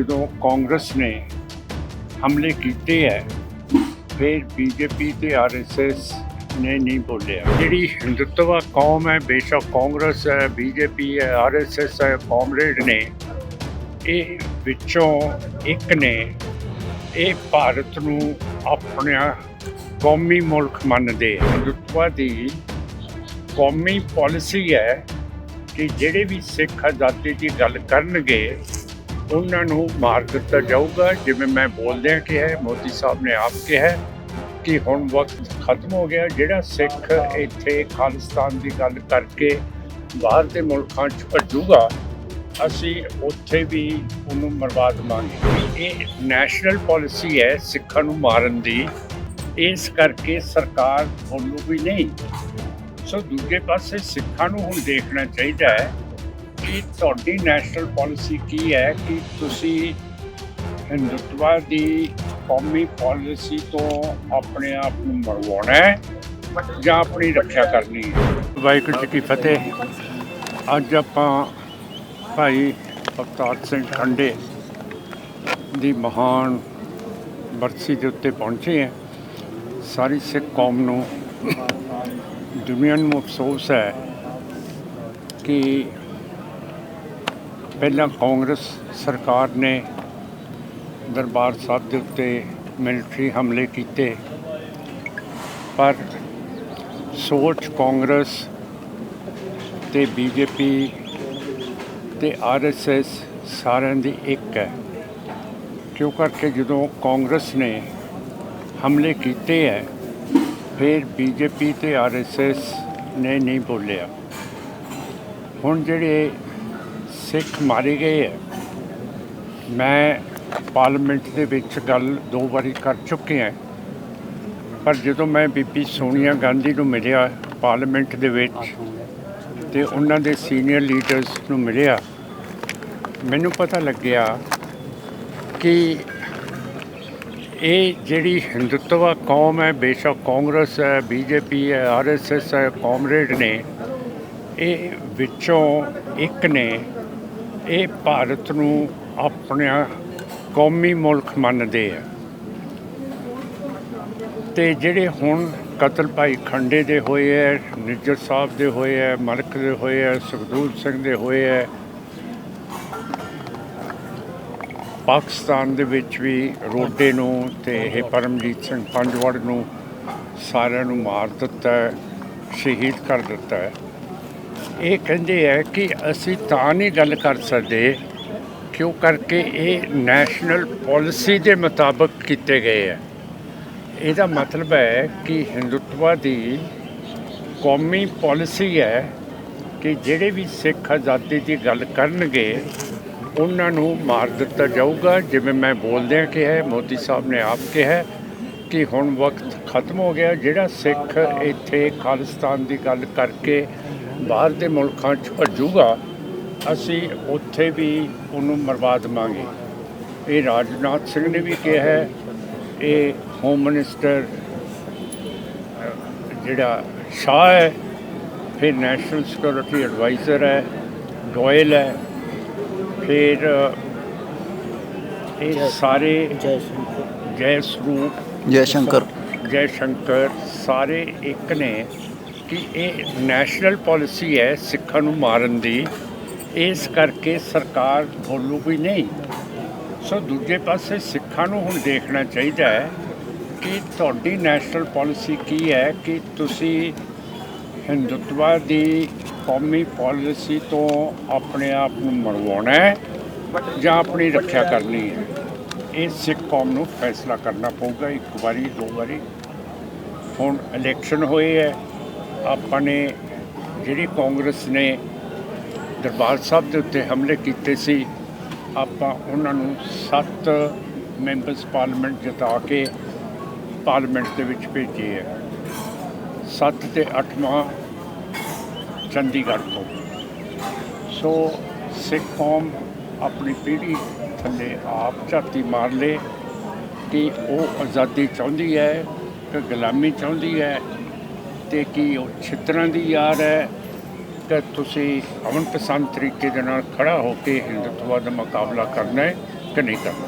ਜਦੋਂ ਕਾਂਗਰਸ ਨੇ ਹਮਲੇ ਕੀਤੇ ਹੈ, ਫਿਰ ਬੀਜੇਪੀ ਤੇ ਆਰਐਸਐਸ ਨੇ ਨਹੀਂ ਬੋਲਿਆ ਜਿਹੜੀ ਹਿੰਦੁੱਤਵਾ ਕੌਮ ਹੈ, ਬੇਸ਼ੱਕ ਕਾਂਗਰਸ ਹੈ, ਬੀਜੇਪੀ ਹੈ ਆਰਐਸਐਸ ਹੈ, ਕਾਮਰੇਡ ਨੇ, ਇਹ ਵਿੱਚੋਂ ਇੱਕ ਨੇ ਇਹ ਭਾਰਤ ਨੂੰ ਆਪਣਾ ਕੌਮੀ ਮੁਲਕ ਮੰਨਦੇ ਹੈ। ਹਿੰਦੁੱਤਵਾ ਦੀ ਕੌਮੀ ਪਾਲਿਸੀ ਹੈ ਕਿ ਜਿਹੜੇ ਵੀ ਸਿੱਖ ਆਜ਼ਾਦੀ ਦੀ ਗੱਲ ਕਰਨਗੇ ਉਹਨਾਂ ਨੂੰ ਮਾਰ ਦਿੱਤਾ ਜਾਊਗਾ, ਜਿਵੇਂ ਮੈਂ ਬੋਲਦਿਆਂ ਕਿਹਾ ਮੋਦੀ ਸਾਹਿਬ ਨੇ ਆਪ ਕਿਹਾ ਕਿ ਹੁਣ ਵਕਤ ਖਤਮ ਹੋ ਗਿਆ, ਜਿਹੜਾ ਸਿੱਖ ਇੱਥੇ ਖਾਲਿਸਤਾਨ ਦੀ ਗੱਲ ਕਰਕੇ ਬਾਹਰ ਦੇ ਮੁਲਕਾਂ 'ਚ ਭੱਜੂਗਾ, ਅਸੀਂ ਉੱਥੇ ਵੀ ਉਹਨੂੰ ਮਰਵਾ ਦੇਵਾਂਗੇ। ਇਹ ਨੈਸ਼ਨਲ ਪਾਲਿਸੀ ਹੈ ਸਿੱਖਾਂ ਨੂੰ ਮਾਰਨ ਦੀ। ਇਸ ਕਰਕੇ ਸਰਕਾਰ ਤੁਹਾਨੂੰ ਵੀ ਨਹੀਂ। ਸੋ ਦੂਜੇ ਪਾਸੇ ਸਿੱਖਾਂ ਨੂੰ ਹੁਣ ਦੇਖਣਾ ਚਾਹੀਦਾ ਹੈ ਕਿ ਤੁਹਾਡੀ ਨੈਸ਼ਨਲ ਪਾਲਿਸੀ ਕੀ ਹੈ ਕਿ ਤੁਸੀਂ ਹਿੰਦੁਤਵਾ ਦੀ ਕੌਮੀ ਪਾਲਿਸੀ ਤੋਂ ਆਪਣੇ ਆਪ ਨੂੰ ਮਰਵਾਉਣਾ ਹੈ ਜਾਂ ਆਪਣੀ ਰੱਖਿਆ ਕਰਨੀ ਹੈ? ਵਾਹਿਗੁਰੂ ਜੀ ਕੀ ਫਤਿਹ। ਅੱਜ ਆਪਾਂ ਭਾਈ ਅਵਤਾਰ ਸਿੰਘ ਖੰਡੇ ਦੀ ਮਹਾਨ ਬਰਸੀ ਦੇ ਉੱਤੇ ਪਹੁੰਚੇ ਹਾਂ। ਸਾਰੀ ਸਿੱਖ ਕੌਮ ਨੂੰ ਦੁਨੀਆ ਨੂੰ ਅਫਸੋਸ ਹੈ ਕਿ ਪਹਿਲਾਂ ਕਾਂਗਰਸ ਸਰਕਾਰ ਨੇ ਦਰਬਾਰ ਸਾਹਿਬ ਦੇ ਉੱਤੇ ਮਿਲਟਰੀ ਹਮਲੇ ਕੀਤੇ, ਪਰ ਸੋਚ ਕਾਂਗਰਸ ਤੇ ਬੀਜੇਪੀ ਤੇ ਆਰਐਸਐਸ ਸਾਰਿਆਂ ਦੀ ਇੱਕ ਹੈ। ਕਿਉਂ ਕਰਕੇ ਜਦੋਂ ਕਾਂਗਰਸ ਨੇ ਹਮਲੇ ਕੀਤੇ ਹੈ, ਫਿਰ ਬੀਜੇਪੀ ਤੇ ਆਰਐਸਐਸ ਨੇ ਨਹੀਂ ਬੋਲਿਆ। ਹੁਣ ਜਿਹੜੇ ਸਿੱਖ ਮਾਰੇ ਗਏ ਹੈ। ਮੈਂ ਪਾਰਲੀਮੈਂਟ ਦੇ ਵਿੱਚ ਗੱਲ ਦੋ ਵਾਰੀ ਕਰ ਚੁੱਕਿਆ ਪਰ ਜਦੋਂ ਮੈਂ ਬੀਬੀ ਸੋਨੀਆ ਗਾਂਧੀ ਨੂੰ ਮਿਲਿਆ ਪਾਰਲੀਮੈਂਟ ਦੇ ਵਿੱਚ ਤੇ ਉਹਨਾਂ ਦੇ ਸੀਨੀਅਰ ਲੀਡਰਸ ਨੂੰ ਮਿਲਿਆ, ਮੈਨੂੰ ਪਤਾ ਲੱਗਿਆ ਕਿ ਇਹ ਜਿਹੜੀ ਹਿੰਦੁੱਤਵਾ ਕੌਮ ਹੈ, ਬੇਸ਼ੱਕ ਕਾਂਗਰਸ ਹੈ, ਬੀਜੇਪੀ ਹੈ ਆਰਐਸਐਸ ਹੈ, ਕਾਮਰੇਡ ਨੇ, ਇਹ ਵਿੱਚੋਂ ਇੱਕ ਨੇ ਇਹ ਭਾਰਤ ਨੂੰ ਆਪਣਾ ਕੌਮੀ ਮੁਲਕ ਮੰਨਦੇ ਆ। ਤੇ ਜਿਹੜੇ ਹੁਣ ਕਤਲ ਭਾਈ ਖੰਡੇ ਦੇ ਹੋਏ ਹੈ ਨਿੱਜਰ ਸਾਹਿਬ ਦੇ ਹੋਏ ਹੈ ਮਲਕ ਦੇ ਹੋਏ ਹੈ ਸੁਖਦੂਰ ਸਿੰਘ ਦੇ ਹੋਏ ਹੈ ਪਾਕਿਸਤਾਨ ਦੇ ਵਿੱਚ ਵੀ ਰੋਡੇ ਨੂੰ ਤੇ ਇਹ ਪਰਮਜੀਤ ਸਿੰਘ ਪੰਜਵੜ ਨੂੰ ਸਾਰਿਆਂ ਨੂੰ ਮਾਰ ਦਿੱਤਾ ਸ਼ਹੀਦ ਕਰ ਦਿੱਤਾ ਹੈ। ਇਹ ਕਹਿੰਦੇ ਹੈ ਕਿ ਅਸੀਂ ਤਾਂ ਨਹੀਂ ਗੱਲ ਕਰ ਸਕਦੇ ਕਿਉਂ ਕਰਕੇ ਇਹ ਨੈਸ਼ਨਲ ਪਾਲਿਸੀ ਦੇ ਮੁਤਾਬਕ ਕੀਤੇ ਗਏ ਹੈ ਇਹਦਾ ਮਤਲਬ ਹੈ ਕਿ ਹਿੰਦੁੱਤਵਾ ਦੀ ਕੌਮੀ ਪਾਲਿਸੀ ਹੈ ਕਿ ਜਿਹੜੇ ਵੀ ਸਿੱਖ ਆਜ਼ਾਦੀ ਦੀ ਗੱਲ ਕਰਨਗੇ, ਉਹਨਾਂ ਨੂੰ ਮਾਰ ਦਿੱਤਾ ਜਾਊਗਾ। ਜਿਵੇਂ ਮੈਂ ਬੋਲਦਿਆਂ ਕਿਹਾ, ਮੋਦੀ ਸਾਹਿਬ ਨੇ ਆਪ ਕਿਹਾ ਕਿ ਹੁਣ ਵਕਤ ਖਤਮ ਹੋ ਗਿਆ। ਜਿਹੜਾ ਸਿੱਖ ਇੱਥੇ ਖਾਲਿਸਤਾਨ ਦੀ ਗੱਲ ਕਰਕੇ ਬਾਹਰ ਦੇ ਮੁਲਕਾਂ 'ਚ ਭੱਜੂਗਾ ਅਸੀਂ ਉੱਥੇ ਵੀ ਉਹਨੂੰ ਮਰਵਾ ਦੇਵਾਂਗੇ। ਇਹ ਰਾਜਨਾਥ ਸਿੰਘ ਨੇ ਵੀ ਕਿਹਾ ਹੈ ਇਹ ਹੋਮ ਮਿਨਿਸਟਰ ਜਿਹੜਾ ਸ਼ਾਹ ਹੈ ਫਿਰ ਨੈਸ਼ਨਲ ਸਿਕਿਉਰਿਟੀ ਐਡਵਾਈਜ਼ਰ ਹੈ ਗੋਇਲ ਹੈ ਫਿਰ ਇਹ ਸਾਰੇ ਜੈ ਸਰੂਪ ਜੈ ਸ਼ੰਕਰ। ਜੈ ਸ਼ੰਕਰ ਸਾਰੇ ਇੱਕ ਨੇ। ਕਿ ਇਹ ਨੈਸ਼ਨਲ ਪਾਲਿਸੀ ਹੈ ਸਿੱਖਾਂ ਨੂੰ ਮਾਰਨ ਦੀ, ਇਸ ਕਰਕੇ ਸਰਕਾਰ ਬੋਲੂ ਵੀ ਨਹੀਂ। ਸੋ ਦੂਜੇ ਪਾਸੇ ਸਿੱਖਾਂ ਨੂੰ ਹੁਣ ਦੇਖਣਾ ਚਾਹੀਦਾ ਹੈ ਕਿ ਤੁਹਾਡੀ ਨੈਸ਼ਨਲ ਪਾਲਿਸੀ ਕੀ ਹੈ, ਕਿ ਤੁਸੀਂ ਹਿੰਦੁੱਤਵਾ ਦੀ ਕੌਮੀ ਪਾਲਿਸੀ ਤੋਂ ਆਪਣੇ ਆਪ ਨੂੰ ਮਰਵਾਉਣਾ ਹੈ ਜਾਂ ਆਪਣੀ ਰੱਖਿਆ ਕਰਨੀ ਹੈ। ਇਹ ਸਿੱਖ ਕੌਮ ਨੂੰ ਫੈਸਲਾ ਕਰਨਾ ਪਊਗਾ, ਇੱਕ ਵਾਰੀ, ਦੋ ਵਾਰੀ। ਹੁਣ ਇਲੈਕਸ਼ਨ ਹੋਏ ਹੈ ਆਪਾਂ ਨੇ ਜਿਹੜੀ ਕਾਂਗਰਸ ਨੇ ਦਰਬਾਰ ਸਾਹਿਬ ਦੇ ਉੱਤੇ ਹਮਲੇ ਕੀਤੇ ਸੀ, ਆਪਾਂ ਉਹਨਾਂ ਨੂੰ ਸੱਤ ਮੈਂਬਰਸ ਪਾਰਲੀਮੈਂਟ ਜਿਤਾ ਕੇ ਪਾਰਲੀਮੈਂਟ ਦੇ ਵਿੱਚ ਭੇਜੇ ਹੈ ਸੱਤ ਤੇ 8ਵਾਂ ਚੰਡੀਗੜ੍ਹ ਤੋਂ। ਸੋ ਸਿੱਖ ਕੌਮ ਆਪਣੀ ਪੀੜ੍ਹੀ ਥੱਲੇ ਆਪ ਝਾਤੀ ਮਾਰ ਲੇ ਕਿ ਉਹ ਆਜ਼ਾਦੀ ਚਾਹੁੰਦੀ ਹੈ ਕਿ ਗੁਲਾਮੀ ਚਾਹੁੰਦੀ ਹੈ ਤੇ ਕੀ ਉਹ ਛਿੱਤਰਾਂ ਦੀ ਯਾਰ ਹੈ ਕਿ ਤੁਸੀਂ ਅਮਨ ਪਸੰਦ ਤਰੀਕੇ ਦੇ ਨਾਲ ਖੜਾ ਹੋ ਕੇ ਹਿੰਦੁੱਤਵਾ ਦਾ ਮੁਕਾਬਲਾ ਕਰਨਾ ਹੈ ਕਿ ਨਹੀਂ ਕਰਨਾ?